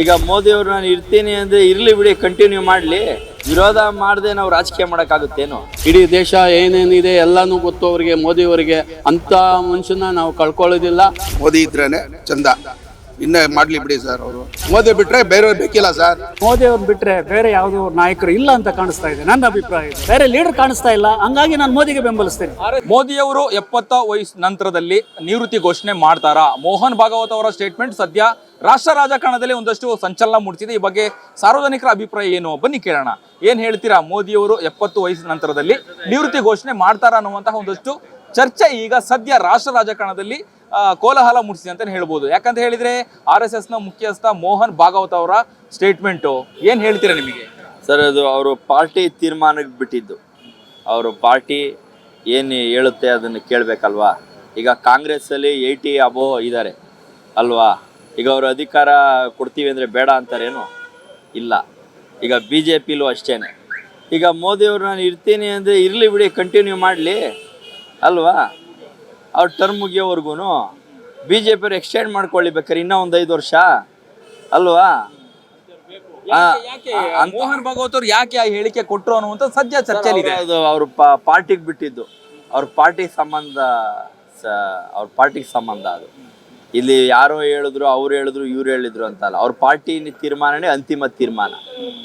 ಈಗ ಮೋದಿ ಅವರು ನಾನು ಇರ್ತೀನಿ ಅಂದ್ರೆ ಇರ್ಲಿ ಬಿಡಿ ಕಂಟಿನ್ಯೂ ಮಾಡ್ಲಿ. ವಿರೋಧ ಮಾಡದೆ ನಾವು ರಾಜಕೀಯ ಮಾಡಕ್ಕಾಗುತ್ತೇನೋ? ಇಡೀ ದೇಶ ಏನೇನಿದೆ ಎಲ್ಲಾನು ಗೊತ್ತು ಅವರಿಗೆ ಮೋದಿ ಅವರಿಗೆ. ಅಂತ ಮನುಷ್ಯನ ನಾವು ಕಳ್ಕೊಳ್ಳೋದಿಲ್ಲ. ಮೋದಿ ಇದ್ರೇನೆ ಚಂದ. ಇನ್ನ ಮಾಡ್ಲಿ ಬಿಡಿ ಸರ್ ಅವರು. ಮೋದಿ ಬಿಟ್ರೆ ಬೇರೆ ಬೇಕಿಲ್ಲ ಸರ್ ಮೋದಿ ಅವ್ರು ಬಿಟ್ರೆ ಬೇರೆ ಯಾವುದೋ ನಾಯಕರು ಇಲ್ಲ ಅಂತ ಕಾಣಿಸ್ತಾ ಇದೆ. ನನ್ನ ಅಭಿಪ್ರಾಯ ಇದು. ಬೇರೆ ಲೀಡರ್ ಕಾಣಿಸ್ತಾ ಇಲ್ಲ. ಹಂಗಾಗಿ ನಾನು ಮೋದಿಗೆ ಬೆಂಬಲಿಸ್ತೇನೆ. ಮೋದಿಯವರು ಎಪ್ಪತ್ತ ವಯಸ್ಸು ನಂತರದಲ್ಲಿ ನಿವೃತ್ತಿ ಘೋಷಣೆ ಮಾಡ್ತಾರಾ? ಮೋಹನ್ ಭಾಗವತ್ ಅವರ ಸ್ಟೇಟ್ಮೆಂಟ್ ಸದ್ಯ ರಾಷ್ಟ್ರ ರಾಜಕಾರಣದಲ್ಲಿ ಒಂದಷ್ಟು ಸಂಚಲನ ಮೂಡಿಸಿದೆ. ಈ ಬಗ್ಗೆ ಸಾರ್ವಜನಿಕರ ಅಭಿಪ್ರಾಯ ಏನು? ಬನ್ನಿ ಕೇಳೋಣ. ಏನ್ ಹೇಳ್ತೀರಾ? ಮೋದಿಯವರು ಎಪ್ಪತ್ತು ವಯಸ್ಸು ನಂತರದಲ್ಲಿ ನಿವೃತ್ತಿ ಘೋಷಣೆ ಮಾಡ್ತಾರಾ ಅನ್ನುವಂತಹ ಒಂದಷ್ಟು ಚರ್ಚೆ ಈಗ ಸದ್ಯ ರಾಷ್ಟ್ರ ರಾಜಕಾರಣದಲ್ಲಿ ಕೋಲಾಹಲ ಮೂಡಿಸಿದೆ ಅಂತ ಹೇಳ್ಬೋದು. ಯಾಕಂತ ಹೇಳಿದ್ರೆ ಆರ್ ಎಸ್ ಎಸ್ನ ಮುಖ್ಯಸ್ಥ ಮೋಹನ್ ಭಾಗವತ್ ಅವರ ಸ್ಟೇಟ್ಮೆಂಟು ಏನ್ ಹೇಳ್ತೀರಾ ನಿಮಗೆ? ಸರ್, ಅದು ಅವರು ಪಾರ್ಟಿ ತೀರ್ಮಾನಕ್ಕೆ ಬಿಟ್ಟಿದ್ದು. ಅವರು ಪಾರ್ಟಿ ಏನು ಹೇಳುತ್ತೆ ಅದನ್ನು ಕೇಳಬೇಕಲ್ವಾ? ಈಗ ಕಾಂಗ್ರೆಸ್ಸಲ್ಲಿ ಏಯ್ಟಿ ಅಬೋ ಇದ್ದಾರೆ ಅಲ್ವಾ? ಈಗ ಅವರು ಅಧಿಕಾರ ಕೊಡ್ತೀವಿ ಅಂದರೆ ಬೇಡ ಅಂತಾರೇನು? ಇಲ್ಲ. ಈಗ ಬಿ ಜೆ ಪಿಲೂ ಅಷ್ಟೇ ಈಗ ಮೋದಿಯವರು ನಾನು ಇರ್ತೀನಿ ಅಂದರೆ ಇರಲಿ ಬಿಡಿ ಕಂಟಿನ್ಯೂ ಮಾಡಲಿ, ಅಲ್ವಾ? ಅವ್ರ ಟರ್ಮ್ ಮುಗಿಯೋವರೆಗೂ ಬಿ ಜೆ ಪಿಯವ್ರು ಎಕ್ಸ್ಟೆಂಡ್ ಮಾಡ್ಕೊಳ್ಳಿ ಬೇಕಾರೆ ಇನ್ನೂ ಒಂದು ಐದು ವರ್ಷ? ಅಲ್ವಾ? ಮೋಹನ್ ಭಾಗವತ್ ಅವ್ರು ಯಾಕೆ ಆ ಹೇಳಿಕೆ ಕೊಟ್ಟರು ಅನ್ನುವಂತ ಸದ್ಯ ಚರ್ಚೆಯಲ್ಲಿದೆ ಅದು ಅವರು ಪಾರ್ಟಿಗೆ ಬಿಟ್ಟಿದ್ದು. ಅವ್ರ ಪಾರ್ಟಿ ಸಂಬಂಧ ಸ- ಅವ್ರ ಪಾರ್ಟಿಗೆ ಸಂಬಂಧ ಅದು. ಇಲ್ಲಿ ಯಾರೋ ಹೇಳಿದ್ರು ಅವ್ರು ಹೇಳಿದ್ರು ಇವ್ರು ಹೇಳಿದ್ರು ಅಂತಲ್ಲ. ಅವ್ರ ಪಾರ್ಟಿ ತೀರ್ಮಾನನೇ ಅಂತಿಮ ತೀರ್ಮಾನ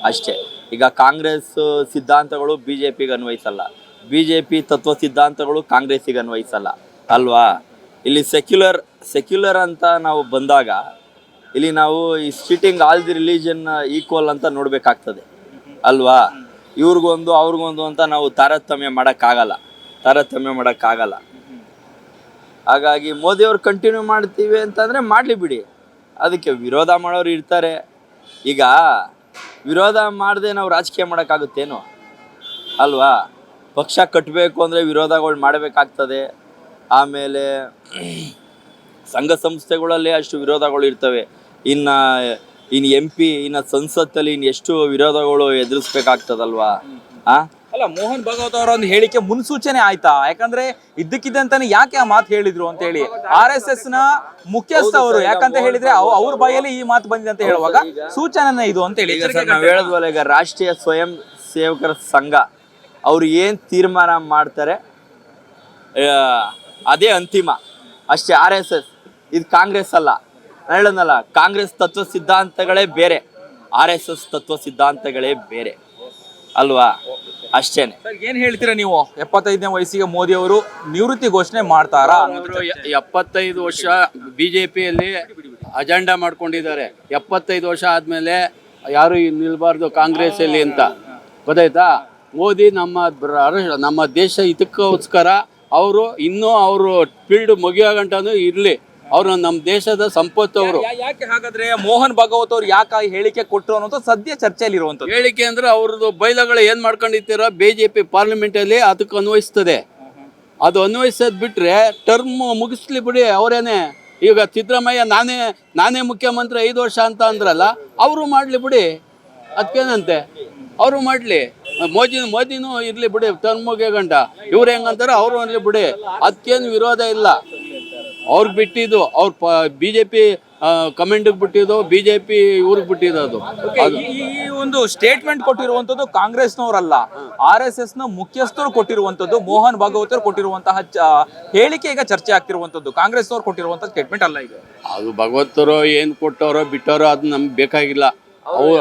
ಅಷ್ಟೇ. ಈಗ ಕಾಂಗ್ರೆಸ್ ಸಿದ್ಧಾಂತಗಳು ಬಿ ಜೆ ಪಿಗೆ ಅನ್ವಯಿಸಲ್ಲ. ಬಿ ಜೆ ಪಿ ತತ್ವ ಸಿದ್ಧಾಂತಗಳು ಕಾಂಗ್ರೆಸ್ಸಿಗೆ ಅನ್ವಯಿಸಲ್ಲ. ಅಲ್ವಾ? ಇಲ್ಲಿ ಸೆಕ್ಯುಲರ್ ಸೆಕ್ಯುಲರ್ ಅಂತ ನಾವು ಬಂದಾಗ, ಇಲ್ಲಿ ನಾವು ಈ sitting all the religion equal ಅಂತ ನೋಡಬೇಕಾಗ್ತದೆ. ಅಲ್ವಾ? ಇವ್ರಿಗೊಂದು, ಅವ್ರಿಗೊಂದು ಅಂತ ನಾವು ತಾರತಮ್ಯ ಮಾಡೋಕ್ಕಾಗಲ್ಲ. ತಾರತಮ್ಯ ಮಾಡೋಕ್ಕಾಗಲ್ಲ. ಹಾಗಾಗಿ ಮೋದಿಯವ್ರು ಕಂಟಿನ್ಯೂ ಮಾಡ್ತೀವಿ ಅಂತಂದರೆ ಮಾಡಲಿ ಬಿಡಿ. ಅದಕ್ಕೆ ವಿರೋಧ ಮಾಡೋರು ಇರ್ತಾರೆ. ಈಗ ವಿರೋಧ ಮಾಡದೆ ನಾವು ರಾಜಕೀಯ ಮಾಡೋಕ್ಕಾಗುತ್ತೇನೋ? ಅಲ್ವಾ? ಪಕ್ಷ ಕಟ್ಟಬೇಕು ಅಂದರೆ ವಿರೋಧಗಳು ಮಾಡಬೇಕಾಗ್ತದೆ. ಆಮೇಲೆ ಸಂಘ ಸಂಸ್ಥೆಗಳಲ್ಲಿ ಅಷ್ಟು ವಿರೋಧಗಳು ಇರ್ತವೆ. ಇನ್ನು ಇನ್ನು ಎಂ ಪಿ ಇನ್ನು ಸಂಸತ್ತಲ್ಲಿ ಇನ್ನು ಎಷ್ಟು ವಿರೋಧಗಳು ಎದುರಿಸ್ಬೇಕಾಗ್ತದಲ್ವಾ? ಆ? ಅಲ್ಲ ಮೋಹನ್ ಭಾಗವತ್ ಅವರ ಒಂದು ಹೇಳಿಕೆ ಮುನ್ಸೂಚನೆ ಆಯ್ತಾ? ಯಾಕಂದ್ರೆ ಇದ್ದಕ್ಕಿದ್ದಂತಾನೆ ಯಾಕೆ ಆ ಮಾತು ಹೇಳಿದ್ರು ಅಂತ ಹೇಳಿ ಆರ್ ಎಸ್ ಎಸ್ನ ಮುಖ್ಯಸ್ಥ ಅವರು ಯಾಕಂತ ಹೇಳಿದ್ರೆ ಅವ್- ಅವ್ರ ಬಾಯಲ್ಲಿ ಈ ಮಾತು ಬಂದಿದೆ ಅಂತ ಹೇಳುವಾಗ ಸೂಚನೆ ಇದು ಅಂತ ಹೇಳಿ. ನಾವು ಹೇಳಿದ್ವಲ್ಲ ಈಗ ರಾಷ್ಟ್ರೀಯ ಸ್ವಯಂ ಸೇವಕರ ಸಂಘ. ಅವ್ರು ಏನ್ ತೀರ್ಮಾನ ಮಾಡ್ತಾರೆ? ಅದೇ ಅಂತಿಮ. ಅಷ್ಟೇ ಆರ್ ಎಸ್ ಎಸ್ ಇದು ಕಾಂಗ್ರೆಸ್ ಅಲ್ಲ. ನಾನು ಕಾಂಗ್ರೆಸ್ ತತ್ವ ಸಿದ್ಧಾಂತಗಳೇ ಬೇರೆ. ಆರ್ ಎಸ್ ಎಸ್ ತತ್ವ ಸಿದ್ಧಾಂತಗಳೇ ಬೇರೆ. ಅಲ್ವಾ? ಅಷ್ಟೇನೆ. ಸರ್, ಏನ್ ಹೇಳ್ತೀರಾ ನೀವು? ಎಪ್ಪತ್ತೈದನೇ ವಯಸ್ಸಿಗೆ ಮೋದಿ ಅವರು ನಿವೃತ್ತಿ ಘೋಷಣೆ ಮಾಡ್ತಾರಾ ಎಪ್ಪತ್ತೈದು ವರ್ಷ ಬಿಜೆಪಿಯಲ್ಲಿ ಅಜೆಂಡಾ ಮಾಡ್ಕೊಂಡಿದ್ದಾರೆ. ಎಪ್ಪತ್ತೈದು ವರ್ಷ ಆದ್ಮೇಲೆ ಯಾರು ನಿಲ್ಬಾರ್ದು ಕಾಂಗ್ರೆಸ್ ಅಲ್ಲಿ ಅಂತ. ಗೊತ್ತಾಯ್ತಾ? ಮೋದಿ ನಮ್ಮ ನಮ್ಮ ದೇಶ ಇದಕ್ಕೋಸ್ಕರ ಅವರು ಇನ್ನೂ ಅವರು ಫೀಲ್ಡ್ ಮುಗಿಯೋ ಗಂಟನೂ ಇರಲಿ. ಅವರು ನಮ್ಮ ದೇಶದ ಸಂಪತ್ತು ಅವರು. ಯಾಕೆ ಹಾಗಾದ್ರೆ ಮೋಹನ್ ಭಾಗವತ್ ಅವ್ರು ಯಾಕೆ ಆ ಹೇಳಿಕೆ ಕೊಟ್ಟರು ಅನ್ನೋದು ಸದ್ಯ ಚರ್ಚೆಯಲ್ಲಿ ಇರುವಂತ ಹೇಳಿಕೆ ಅಂದ್ರೆ ಅವ್ರದ್ದು ಬೈಲಗಳು ಏನ್ ಮಾಡ್ಕೊಂಡಿರ್ತೀರೋ ಬಿ ಜೆ ಪಿ ಪಾರ್ಲಿಮೆಂಟ್ ಅಲ್ಲಿ ಅದಕ್ಕೆ ಅನ್ವಯಿಸ್ತದೆ. ಅದು ಅನ್ವಯಿಸೋದ್ ಬಿಟ್ರೆ ಟರ್ಮ್ ಮುಗಿಸ್ಲಿ ಬಿಡಿ ಅವರೇನೆ. ಈಗ ಸಿದ್ದರಾಮಯ್ಯ ನಾನೇ ನಾನೇ ಮುಖ್ಯಮಂತ್ರಿ ಐದು ವರ್ಷ ಅಂತ ಅಂದ್ರಲ್ಲ ಅವರು ಮಾಡ್ಲಿ ಬಿಡಿ. ಅದಕ್ಕೇನಂತೆ ಅವರು ಮಾಡ್ಲಿ. ಮೋದಿ ಮೋದಿನೂ ಇರ್ಲಿ ಬಿಡಿ ಟರ್ಮ್ ಗಂಡ. ಗಂಟ ಇವ್ರು ಹೆಂಗಂತಾರೆ ಅವರು ಅನ್ಲಿ ಬಿಡಿ. ಅದಕ್ಕೇನು ವಿರೋಧ ಇಲ್ಲ. ಅವ್ರಿಗೆ ಬಿಟ್ಟಿದ್ದು ಅವ್ರ ಪ ಬಿ ಜೆ ಪಿ ಕಮೆಂಟ್ಗೆ ಬಿಟ್ಟಿದ್ದು ಬಿ ಜೆ ಪಿ ಇವ್ರಿಗೆ ಬಿಟ್ಟಿದ್ದು ಅದು. ಈ ಒಂದು ಸ್ಟೇಟ್ಮೆಂಟ್ ಕೊಟ್ಟಿರುವಂತದ್ದು ಕಾಂಗ್ರೆಸ್ನವರಲ್ಲ. ಆರ್ ಎಸ್ ಎಸ್ನ ಮುಖ್ಯಸ್ಥರು ಕೊಟ್ಟಿರುವಂತದ್ದು ಮೋಹನ್ ಭಾಗವತರು ಕೊಟ್ಟಿರುವಂತಹ ಹೇಳಿಕೆ ಈಗ ಚರ್ಚೆ ಆಗ್ತಿರುವಂತದ್ದು ಕಾಂಗ್ರೆಸ್ನವ್ರು ಕೊಟ್ಟಿರುವಂತಹ ಸ್ಟೇಟ್ಮೆಂಟ್ ಅಲ್ಲ ಇದು. ಅದು ಭಗವತರು ಏನು ಕೊಟ್ಟವರೋ ಬಿಟ್ಟವರೋ ಅದು ನಮ್ಗೆ ಬೇಕಾಗಿಲ್ಲ. ಅವ್ರು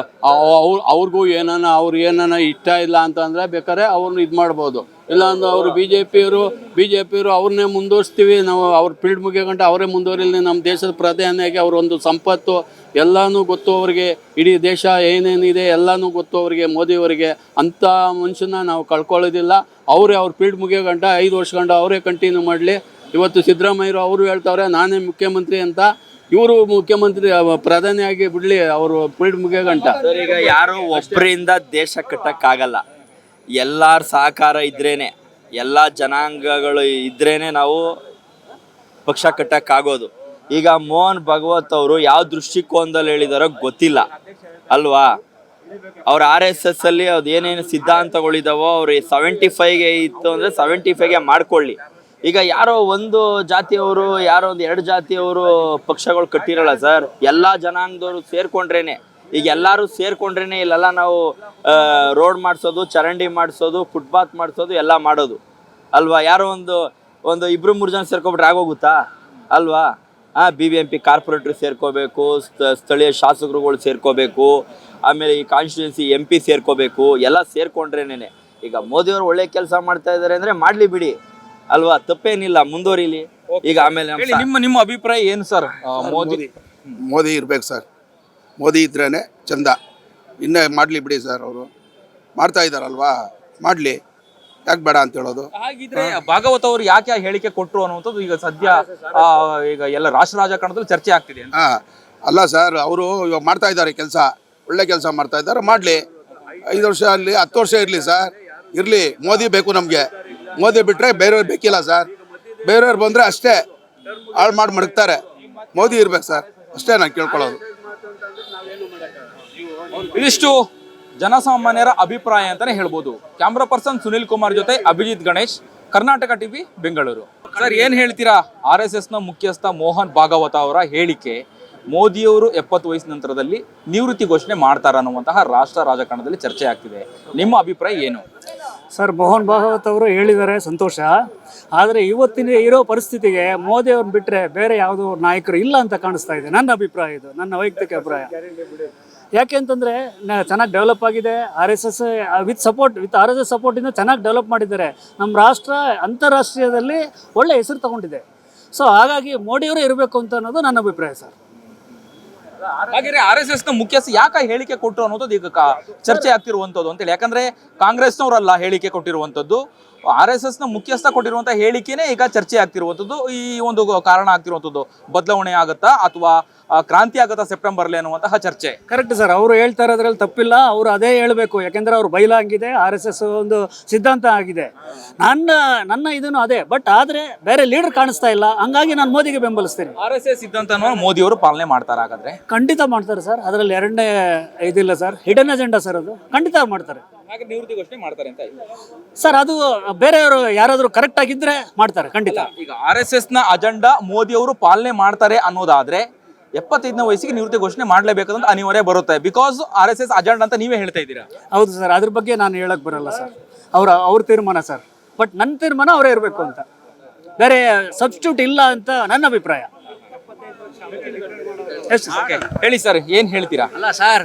ಅವ್ರು ಅವ್ರಿಗೂ ಏನಾನ ಅವ್ರು ಏನಾನ ಇಷ್ಟ ಇಲ್ಲ ಅಂತಂದ್ರೆ ಬೇಕಾದ್ರೆ ಅವ್ರನ್ನ ಇದು ಮಾಡ್ಬೋದು. ಇಲ್ಲ ಅಂದ್ರೆ ಅವರು ಬಿ ಜೆ ಪಿಯವರು ಬಿ ಜೆ ಪಿಯವರು ಅವ್ರನ್ನೇ ಮುಂದುವರಿಸ್ತೀವಿ. ನಾವು ಅವ್ರ ಫೀಲ್ಡ್ ಮುಗಿಯಗಂಟ ಅವರೇ ಮುಂದುವರಿಲಿ. ನಮ್ಮ ದೇಶದ ಪ್ರಧಾನಿಯಾಗಿ ಅವ್ರ ಒಂದು ಸಂಪತ್ತು ಎಲ್ಲಾನು ಗೊತ್ತು ಅವ್ರಿಗೆ. ಇಡೀ ದೇಶ ಏನೇನಿದೆ ಎಲ್ಲಾನು ಗೊತ್ತು ಅವ್ರಿಗೆ ಮೋದಿಯವರಿಗೆ ಅಂಥ ಮನುಷ್ಯನ ನಾವು ಕಳ್ಕೊಳ್ಳೋದಿಲ್ಲ. ಅವರೇ ಅವ್ರ ಫೀಲ್ಡ್ ಮುಗಿಯೋ ಗಂಟ ಐದು ವರ್ಷ ಗಂಟ ಅವರೇ ಕಂಟಿನ್ಯೂ ಮಾಡಲಿ. ಇವತ್ತು ಸಿದ್ದರಾಮಯ್ಯರು ಅವರು ಹೇಳ್ತಾವ್ರೆ, ನಾನೇ ಮುಖ್ಯಮಂತ್ರಿ ಅಂತ ಇವರು ಮುಖ್ಯಮಂತ್ರಿ ಪ್ರಧಾನಿಯಾಗಿ ಬಿಡ್ಲಿ, ಅವರು ಪೀಡ್ ಮುಗಿಯ ಗಂಟ ಈಗ ಯಾರು ಒಬ್ಬರಿಂದ ದೇಶ ಕಟ್ಟಕ್ಕಾಗಲ್ಲ. ಎಲ್ಲಾರ ಸಹಕಾರ ಇದ್ರೇನೆ, ಎಲ್ಲ ಜನಾಂಗಗಳು ಇದ್ರೇನೆ ನಾವು ಪಕ್ಷ ಕಟ್ಟಕ್ಕಾಗೋದು. ಈಗ ಮೋಹನ್ ಭಗವತ್ ಅವರು ಯಾವ ದೃಷ್ಟಿಕೋನದಲ್ಲಿ ಹೇಳಿದಾರೋ ಗೊತ್ತಿಲ್ಲ, ಅಲ್ವಾ? ಅವ್ರ ಆರ್ ಎಸ್ ಎಸ್ ಅಲ್ಲಿ ಅದೇನೇನು ಸಿದ್ಧಾಂತಗಳಿದಾವೋ ಅವ್ರಿಗೆ ಸೆವೆಂಟಿ ಫೈವ್ಗೆ ಇತ್ತು ಅಂದ್ರೆ ಸೆವೆಂಟಿ ಫೈವ್ಗೆ ಮಾಡ್ಕೊಳ್ಳಿ. ಈಗ ಯಾರೋ ಒಂದು ಜಾತಿಯವರು, ಯಾರೋ ಒಂದು ಎರಡು ಜಾತಿಯವರು ಪಕ್ಷಗಳು ಕಟ್ಟಿರಲ್ಲ ಸರ್. ಎಲ್ಲಾ ಜನಾಂಗದವರು ಸೇರ್ಕೊಂಡ್ರೇನೆ. ಈಗ ಎಲ್ಲರೂ ಸೇರ್ಕೊಂಡ್ರೇನೆ ಇಲ್ಲೆಲ್ಲ ನಾವು ರೋಡ್ ಮಾಡಿಸೋದು, ಚರಂಡಿ ಮಾಡಿಸೋದು ಫುಟ್ಪಾತ್ ಮಾಡಿಸೋದು, ಎಲ್ಲ ಮಾಡೋದು. ಅಲ್ವಾ? ಯಾರೋ ಒಂದು ಒಂದು ಇಬ್ರು ಮೂರು ಜನ ಸೇರ್ಕೊಬಿಟ್ರೆ ಆಗೋಗುತ್ತಾ? ಅಲ್ವಾ? ಆ B B M P corporator ಸೇರ್ಕೋಬೇಕು, ಸ್ಥ- ಸ್ಥಳೀಯ ಶಾಸಕರುಗಳು ಸೇರ್ಕೋಬೇಕು, ಆಮೇಲೆ ಈ ಕಾನ್ಸ್ಟಿಟ್ಯೂನ್ಸಿ ಎಂ ಪಿ ಸೇರ್ಕೋಬೇಕು, ಎಲ್ಲ ಸೇರ್ಕೊಂಡ್ರೇನೆ. ಈಗ ಮೋದಿಯವರು ಒಳ್ಳೆ ಕೆಲಸ ಮಾಡ್ತಾ ಇದ್ದಾರೆ ಅಂದ್ರೆ ಮಾಡ್ಲಿ ಬಿಡಿ. ಅಲ್ವಾ? ತಪ್ಪೇನಿಲ್ಲ ಮುಂದುವರಿಲಿ. ಈಗ ಆಮೇಲೆ ನಮ್ಮ ಹೇಳಿ ನಿಮ್ಮ ನಿಮ್ಮ ಅಭಿಪ್ರಾಯ ಏನು ಸರ್? ಮೋದಿ ಮೋದಿ ಇರ್ಬೇಕು ಸರ್. ಮೋದಿ ಇದ್ರೇ ಚಂದ. ಇನ್ನೇ ಮಾಡಲಿ ಬಿಡಿ ಸರ್ ಅವರು. ಮಾಡ್ತಾ ಇದ್ದಾರಲ್ವಾ ಮಾಡಲಿ. ಯಾಕೆ ಬೇಡ ಅಂತ ಹೇಳೋದು? ಹಾಗಿದ್ರೆ ಭಾಗವತ್ ಅವರು ಯಾಕೆ ಆ ಹೇಳಿಕೆ ಕೊಟ್ರು ಅನ್ನುವಂಥದ್ದು ಈಗ ಸದ್ಯ ಆ, ಈಗ ಎಲ್ಲ ರಾಷ್ಟ್ರ ರಾಜಕಾರಣದಲ್ಲಿ ಚರ್ಚೆ ಆಗ್ತಿದೆ ಅಂತ. ಹಾಂ. ಅಲ್ಲ ಸರ್ ಅವರು ಇವಾಗ ಮಾಡ್ತಾ ಇದ್ದಾರೆ ಕೆಲಸ. ಒಳ್ಳೆ ಕೆಲಸ ಮಾಡ್ತಾ ಇದ್ದಾರೆ. ಮಾಡಲಿ. ಐದು ವರ್ಷ ಅಲ್ಲಿ ಹತ್ತು ವರ್ಷ ಇರಲಿ ಸರ್. ಇರಲಿ. ಮೋದಿ ಬೇಕು ನಮಗೆ. ಮೋದಿ ಬಿಟ್ಟರೆ ಬೇರೆಯವ್ರು ಬೇಕಿಲ್ಲ ಸರ್. ಬೇರೆಯವ್ರು ಬಂದರೆ ಅಷ್ಟೇ ಹಾಳು ಮಾಡಿ ಮಡಗ್ತಾರೆ. ಮೋದಿ ಇರ್ಬೇಕು ಸರ್. ಅಷ್ಟೇ ನಾನು ಕೇಳ್ಕೊಳ್ಳೋದು. ಇದಿಷ್ಟು ಜನಸಾಮಾನ್ಯರ ಅಭಿಪ್ರಾಯ ಅಂತಾನೆ ಹೇಳ್ಬೋದು. ಕ್ಯಾಮ್ರಾ ಪರ್ಸನ್ ಸುನಿಲ್ ಕುಮಾರ್ ಜೊತೆ ಅಭಿಜಿತ್ ಗಣೇಶ್, ಕರ್ನಾಟಕ ಟಿವಿ, ಬೆಂಗಳೂರು. ಸರ್, ಏನ್ ಹೇಳ್ತೀರಾ? ಆರ್ ಎಸ್ ಎಸ್ನ ಮುಖ್ಯಸ್ಥ ಮೋಹನ್ ಭಾಗವತ ಅವರ ಹೇಳಿಕೆ, ಮೋದಿಯವರು ಎಪ್ಪತ್ತು ವಯಸ್ಸು ನಂತರದಲ್ಲಿ ನಿವೃತ್ತಿ ಘೋಷಣೆ ಮಾಡ್ತಾರ ಅನ್ನುವಂತಹ ರಾಷ್ಟ್ರ ರಾಜಕಾರಣದಲ್ಲಿ ಚರ್ಚೆ ಆಗ್ತಿದೆ ನಿಮ್ಮ ಅಭಿಪ್ರಾಯ ಏನು? ಸರ್ ಮೋಹನ್ ಭಾಗವತ್ ಅವರು ಹೇಳಿದ್ದಾರೆ ಸಂತೋಷ. ಆದರೆ ಇವತ್ತಿನ ಇರೋ ಪರಿಸ್ಥಿತಿಗೆ ಮೋದಿ ಅವ್ರನ್ನ ಬಿಟ್ಟರೆ ಬೇರೆ ಯಾವುದೋ ನಾಯಕರು ಇಲ್ಲ ಅಂತ ಕಾಣಿಸ್ತಾ ಇದೆ. ನನ್ನ ಅಭಿಪ್ರಾಯ ಇದು. ನನ್ನ ವೈಯಕ್ತಿಕ ಅಭಿಪ್ರಾಯ. ಯಾಕೆ ಅಂತಂದರೆ ಚೆನ್ನಾಗಿ ಡೆವಲಪ್ ಆಗಿದೆ. R S S with support with R S S ಸಪೋರ್ಟಿಂದ ಚೆನ್ನಾಗಿ ಡೆವಲಪ್ ಮಾಡಿದ್ದಾರೆ. ನಮ್ಮ ರಾಷ್ಟ್ರ ಅಂತಾರಾಷ್ಟ್ರೀಯದಲ್ಲಿ ಒಳ್ಳೆ ಹೆಸರು ತಗೊಂಡಿದೆ. ಸೊ ಹಾಗಾಗಿ ಮೋದಿಯವರೇ ಇರಬೇಕು ಅಂತ ಅನ್ನೋದು ನನ್ನ ಅಭಿಪ್ರಾಯ ಸರ್. ಹಾಗೆ ಆರ್ ಎಸ್ ಎಸ್ನ ಮುಖ್ಯಸ್ಥ ಯಾಕೆ ಹೇಳಿಕೆ ಕೊಟ್ಟರು ಅನ್ನೋದು ಈಗ ಚರ್ಚೆ ಆಗ್ತಿರುವಂತದ್ದು ಅಂತೇಳಿ. ಯಾಕಂದ್ರೆ ಕಾಂಗ್ರೆಸ್ನವರಲ್ಲ ಹೇಳಿಕೆ ಕೊಟ್ಟಿರುವಂತದ್ದು. ಆರ್ ಎಸ್ ಎಸ್ನ ಮುಖ್ಯಸ್ಥ ಕೊಟ್ಟಿರುವಂತಹ ಹೇಳಿಕೆನೇ ಈಗ ಚರ್ಚೆ ಆಗ್ತಿರುವಂಥದ್ದು. ಈ ಒಂದು ಕಾರಣ ಆಗ್ತಿರುವಂಥದ್ದು. ಬದಲಾವಣೆ ಆಗುತ್ತಾ ಅಥವಾ ಕ್ರಾಂತಿ ಆಗುತ್ತಾ ಸೆಪ್ಟೆಂಬರ್ಲಿ ಅನ್ನುವಂತಹ ಚರ್ಚೆ? ಕರೆಕ್ಟ್ ಸರ್ ಅವರು ಹೇಳ್ತಾ ಇರೋದ್ರಲ್ಲಿ ತಪ್ಪಿಲ್ಲ. ಅವರು ಅದೇ ಹೇಳಬೇಕು. ಯಾಕೆಂದ್ರೆ ಅವ್ರು ಬೈಲಾಗಿದೆ ಆರ್ ಎಸ್ ಎಸ್ ಒಂದು ಸಿದ್ಧಾಂತ ಆಗಿದೆ. ನನ್ನ ನನ್ನ ಇದನ್ನು ಅದೇ. ಬಟ್ ಆದ್ರೆ ಬೇರೆ ಲೀಡರ್ ಕಾಣಿಸ್ತಾ ಇಲ್ಲ. ಹಂಗಾಗಿ ನಾನು ಮೋದಿಗೆ ಬೆಂಬಲಿಸ್ತೀನಿ. ಆರ್ ಎಸ್ ಎಸ್ ಸಿದ್ಧಾಂತ ಮೋದಿ ಅವರು ಪಾಲನೆ ಮಾಡ್ತಾರೆ ಹಾಗಾದ್ರೆ? ಖಂಡಿತ ಮಾಡ್ತಾರೆ ಸರ್ ಅದರಲ್ಲಿ ಎರಡನೇ ಇದಿಲ್ಲ ಸರ್ ಹಿಡನ್ ಅಜೆಂಡಾ ಸರ್ ಅದು. ಖಂಡಿತ ಮಾಡ್ತಾರೆ. ಹಾಗೆ ನಿವೃತ್ತಿ ಘೋಷಣೆ ಮಾಡ್ತಾರೆ ಅಂತ ಸರ್ ಅದು ಬೇರೆಯವರು ಯಾರಾದರೂ ಕರೆಕ್ಟ್ ಆಗಿದ್ರೆ ಮಾಡ್ತಾರೆ ಖಂಡಿತ. ಈಗ ಆರ್ ಎಸ್ ಎಸ್ನ ಅಜೆಂಡಾ ಮೋದಿ ಅವರು ಪಾಲನೆ ಮಾಡ್ತಾರೆ ಅನ್ನೋದಾದ್ರೆ ಎಪ್ಪತ್ತೈದನೇ ವಯಸ್ಸಿಗೆ ನಿವೃತ್ತಿ ಘೋಷಣೆ ಮಾಡಲೇಬೇಕಂತ ಅನಿವಾರ್ಯ ಬರುತ್ತೆ. Because R S S agenda ಅಂತ ನೀವೇ ಹೇಳ್ತಾ ಇದ್ದೀರಾ? ಹೌದು ಸರ್ ಅದ್ರ ಬಗ್ಗೆ ನಾನು ಹೇಳಕ್ ಬರಲ್ಲ ಸರ್. ಅವ್ರ ಅವ್ರ ತೀರ್ಮಾನ ಸರ್. ಬಟ್ ನನ್ನ ತೀರ್ಮಾನ ಅವರೇ ಇರಬೇಕು ಅಂತ. ಬೇರೆ ಸಬ್ಸ್ಟ್ಯೂಟ್ ಇಲ್ಲ ಅಂತ ನನ್ನ ಅಭಿಪ್ರಾಯ. ಎಷ್ಟು. ಹೇಳಿ ಸರ್ ಏನ್ ಹೇಳ್ತೀರಾ? ಅಲ್ಲ ಸರ್